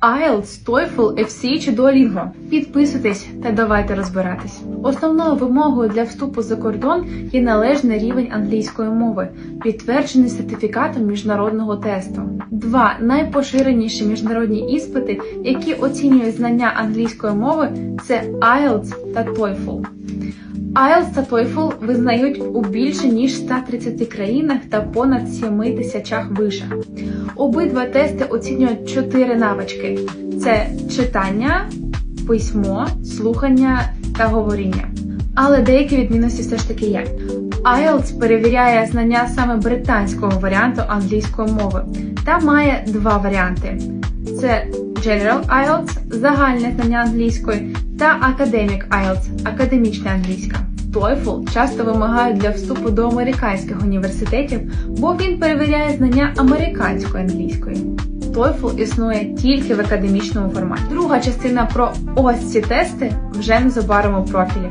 IELTS, TOEFL, FC чи Duolingo. Підписуйтесь та давайте розбиратись. Основною вимогою для вступу за кордон є належний рівень англійської мови, підтверджений сертифікатом міжнародного тесту. Два найпоширеніші міжнародні іспити, які оцінюють знання англійської мови, це IELTS та TOEFL. IELTS та TOEFL визнають у більше ніж 130 країнах та понад 7 тисячах вишах. Обидва тести оцінюють чотири навички: це читання, письмо, слухання та говоріння. Але деякі відмінності все ж таки є. IELTS перевіряє знання саме британського варіанту англійської мови та має два варіанти: це General IELTS – загальне знання англійської та Academic IELTS – академічна англійська. TOEFL часто вимагають для вступу до американських університетів, бо він перевіряє знання американської англійської. TOEFL існує тільки в академічному форматі. Друга частина про ось ці тести вже незабаром у профілі.